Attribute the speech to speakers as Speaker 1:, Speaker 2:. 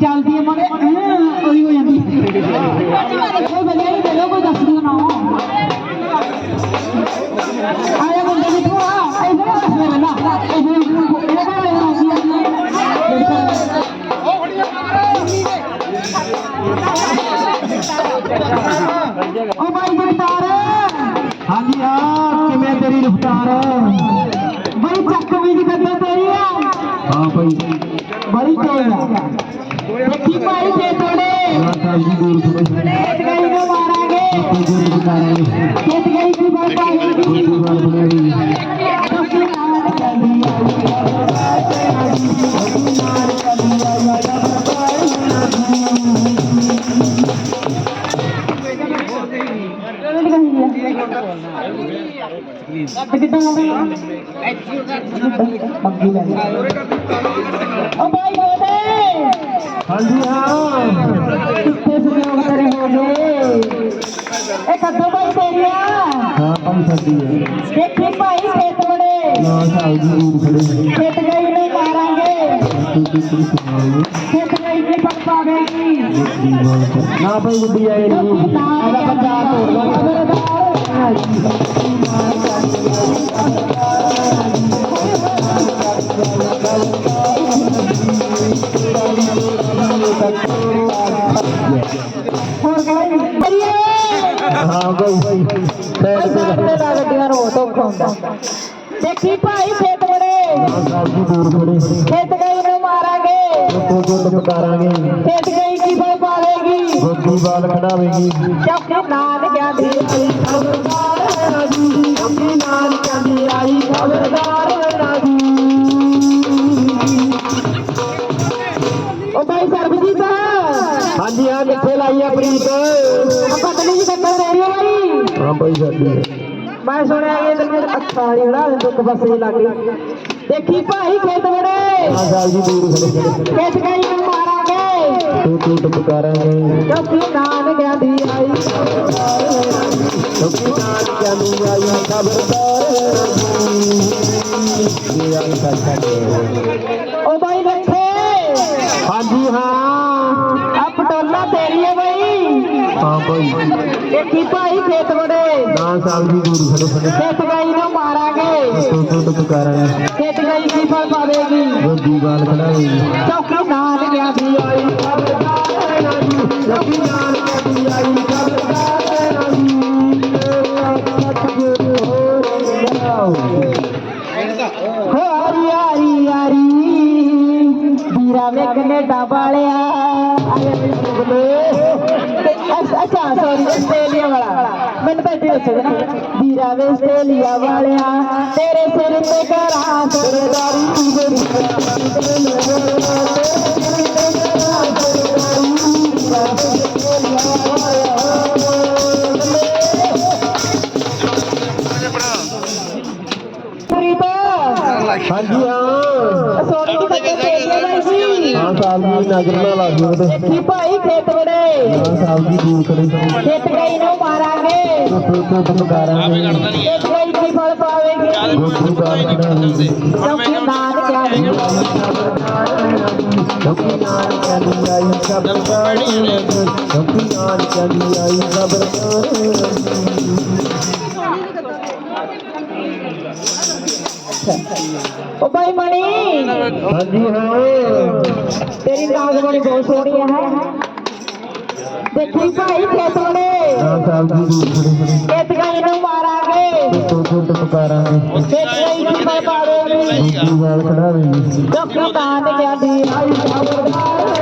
Speaker 1: ਚੱਲਦੀ ਹੈ ਮਾਰੇ ਉਹੀ ਹੋ ਜਾਂਦੀ ਕੋਈ ਬੰਦੇ ਨੂੰ ਦੇ ਲਓ ਕੋਈ ਦੱਸ ਦਿਓ ਨਾ। ਆਇਆ ਬੰਦੇ ਦੀ ਤੂੰ ਆ ਇਹ ਨਾ ਦੱਸ ਦੇ ਨਾ ਇਹ ਇਹ ਤਾਂ ਲੈਣਾ ਓ ਬਾਈ ਜਗਤਾਰ।
Speaker 2: ਹਾਂਜੀ ਹਾਂ ਕਿਵੇਂ ਤੇਰੀ ਰਫਤਾਰ?
Speaker 1: ਬੜੀ ਚੱਕ ਵੀ ਦੀ ਗੱਡੀ ਤੇਰੀ ਆ
Speaker 2: ਹਾਂ ਭਾਈ।
Speaker 1: ਬੜੀ ਤੇਜ਼ ਆ ਦੇਖੀ ਭਾਈ ਤੇ ਤੋੜੇ
Speaker 2: ਸਾਹਿਬ ਜੀ ਦੂਰ ਥੋੜੇ
Speaker 1: ਖੇਤ ਗਈ ਨੂੰ ਮਾਰਾਂਗੇ। ਖੇਤ ਗਈ ਦੀ ਬਾਈ ਪਾਵੇਗੀ
Speaker 2: ਦੂਰ ਵਾਲ ਬਣਾਈ
Speaker 1: ਓ ਬਾਈ ਬੋਲੇ
Speaker 2: ਹਾਂਜੀ ਹਾਂ
Speaker 1: ਕਿੱਥੇ ਸੁਣਿਆ ਤੇਰੇ ਹੋ ਗਏ ਇਹ ਕੱਦੋ ਬਾਈ ਤੇਰੀਆ
Speaker 2: ਹਾਂ ਭਾਈ ਸਾਡੀ ਹੈ
Speaker 1: ਦੇਖੀ ਭਾਈ ਖੇਤ ਬੜੇ
Speaker 2: ਨਾ ਸਾਹਿਬ ਜੀ ਦੂਰ ਖੜੇ
Speaker 1: ਖੇਤ ਗਈ ਨੂੰ ਮਾਰਾਂਗੇ ਖੇਤ ਗਈ ਦੀ ਪੱਕ ਪਾਵੇਗੀ
Speaker 2: ਨਾ ਭਾਈ ਗੁੱਡੀ ਆਏ ਨਹੀਂ।
Speaker 1: ਇਹਦਾ ਤੋੜ ਹੋਰ ਕੋਈ
Speaker 2: ਹਾਂ ਭਾਈ ਸਾਈਡ ਤੇ
Speaker 1: ਸਾਡੇ ਦਾ ਗੱਡੀਆਂ ਨੂੰ ਧੋਖਾ ਹੁੰਦਾ ਦੇਖੀ ਭਾਈ ਖੇਤ ਬੜੇ।
Speaker 2: ਹਾਂ ਸਾਹਿਬ ਜੀ ਦੂਰ ਖੜੇ
Speaker 1: ਖੇਤ ਗਈ ਨੂੰ ਮਾਰਾਂਗੇ।
Speaker 2: ਤੂੰ ਤੂੰ ਬੁਕਾਰਾਂਗੇ
Speaker 1: ਖੇਤ ਗਈ ਕੀ ਫਲ ਪਾਵੇਗੀ?
Speaker 2: ਗੋਦੀ ਵਾਲ ਖੜਾਵੇਗੀ
Speaker 1: ਚੌਕੀ ਨਾਲ ਕਹਿੰਦੀ ਆਈ ਖਬਰਦਾਰ ਰਾਜੀ ਚੌਕੀ ਨਾਲ ਕਹਿੰਦੀ ਆਈ ਖਬਰਦਾਰ।
Speaker 2: ਆ ਪ੍ਰੀਤ
Speaker 1: ਆਪਾਂ ਤਲੀ ਜੀ ਕੱਟਣ ਦੇ ਰਹੀ ਹੈ ਭਾਈ
Speaker 2: ਹਾਂ ਭਾਈ ਸਾਡੀ ਹੈ
Speaker 1: ਮੈਂ ਸੁਣਿਆ ਇਹ ਤੈਨੂੰ ਅੱਛਾ ਜਿਹੜਾ ਦੁੱਖ ਬਸੇ ਲੱਗੇ। ਦੇਖੀ ਭਾਈ ਖੇਤ ਬੜੇ
Speaker 2: ਹਾਂ ਸਾਹਿਬ ਜੀ ਦੂਰ ਖੜੇ
Speaker 1: ਖੇਤ ਗਈ ਨੂੰ ਮਾਰਾਂਗੇ।
Speaker 2: ਤੂੰ ਤੂੰ ਬੁਕਾਰਾਂਗੇ
Speaker 1: ਚੌਕੀ ਨਾਲ ਕਹਿੰਦੀ ਆਈ।
Speaker 2: ਕਿਉਂਕਿ ਨਾਲ ਜਾਨੀ ਆਈ ਖਬਰਦਾਰ। ਇਹ ਆਈ ਸਾਡੇ
Speaker 1: ਉਹ ਭਾਈ ਰੱਖੇ
Speaker 2: ਹਾਂਜੀ, ਹਾਂ
Speaker 1: ਆ ਪਟੋਲਾ ਤੇਰੀ ਹੈ ਭਾਈ
Speaker 2: ਹਾਂ ਭਾਈ
Speaker 1: ਦੇਖੀ ਭਾਈ ਖੇਤ ਬੜੇ
Speaker 2: ਨਾ ਸਾਹਿਬ ਜੀ ਦੂਰ ਖੜੇ ਖੜੇ
Speaker 1: ਖੇਤ ਗਈ ਨੂੰ ਮਾਰਾਂਗੇ।
Speaker 2: ਤੂੰ ਤੂੰ ਬੁਕਾਰਾਂਗੇ
Speaker 1: ਖੇਤ ਗਈ ਕੀ ਫਲ ਪਾਵੇਗੀ?
Speaker 2: ਗੋਦੀ ਵਾਲ ਖੜਾਵੇਗੀ
Speaker 1: ਚੌਕੀ ਨਾਲ ਕਹਿੰਦੀ ਆਈ। ਖਬਰਦਾਰ ਰਾਜੀ ਚੌਕੀ ਨਾਲ ਕਹਿੰਦੀ ਆਈ ਖਬਰਦਾਰ ਵੀਰਾ ਵੇ ਕੈਨੇਡਾ ਵਾਲਿਆ ਬੋਲੇ ਅੱਛਾ ਸੌਰੀ ਆਸਟ੍ਰੇਲੀਆ ਵਾਲਾ। ਮੈਨੂੰ ਤਾਂ ਇੱਥੇ ਦੱਸੋ ਨਾ ਵੀਰਾ ਵੇ ਆਸਟ੍ਰੇਲੀਆ ਵਾਲਿਆ ਤੇਰੇ ਸਿਰ ਤੇ ਕਰਾਂ ਸਰਦਾਰੀ ਪ੍ਰੀਤਾ
Speaker 2: ਹਾਂਜੀ ਹਾਂ।
Speaker 1: ਭਾਈ ਸੀ
Speaker 2: ਹਾਂ ਸਾਹਿਬ ਜੀ ਨਜ਼ਰ ਨਾ ਲਾ ਦਿਓ ਤੇ
Speaker 1: ਕੀ ਭਾਈ ਖੇਤ ਬੜੇ
Speaker 2: ਸਾਹਿਬ ਜੀ ਦੂਰ ਖੜੇ
Speaker 1: ਖੇਤ ਗਈ ਨੂੰ ਮਾਰਾਂਗੇ।
Speaker 2: ਤੂੰ ਤੂੰ ਬੁਕਾਰਾਂਗੇ
Speaker 1: ਖੇਤ ਗਈ ਕੀ ਫਲ ਪਾਵੇਗੀ।
Speaker 2: ਵਾਲ ਖੜਾਵੇਗੀ
Speaker 1: ਚੌਕੀ ਨਾਲ ਕਹਿੰਦੀ
Speaker 2: ਕਿਉਂਕਿ ਨਾਲ ਜਾਨੀ ਆਈ ਖਬਰਦਾਰ ਕਿਉਂਕਿ ਨਾਲ ਜਾਨੀ ਆਈ ਖਬਰਦਾਰ
Speaker 1: ਉਹ ਭਾਈ ਮਣੀ
Speaker 2: ਹਾਂਜੀ ਹਾਂ
Speaker 1: ਤੇਰੀ ਨਾਗਮਣੀ ਬਹੁਤ ਸੋਹਣੀ ਹੈ ਦੇਖੀ ਭਾਈ ਖੇਤ ਬੜੇ
Speaker 2: ਹਾਂ ਸਾਹਿਬ ਜੀ
Speaker 1: ਖੇਤ ਗਈ ਨੂੰ ਮਾਰਾਂਗੇ
Speaker 2: ਤੂੰ ਤੂੰ ਪੁਕਾਰਾਂਗੇ
Speaker 1: ਖੇਤ ਗਈ ਫਲ ਪਾਵੇਗੀ
Speaker 2: ਗੋਦੀ ਵਾਲ ਖੜਾਵੇਗੀ
Speaker 1: ਚੌਕੀ ਨਾਲ ਕਹਿੰਦੀ ਆਈ ਖਬਰਦਾਰ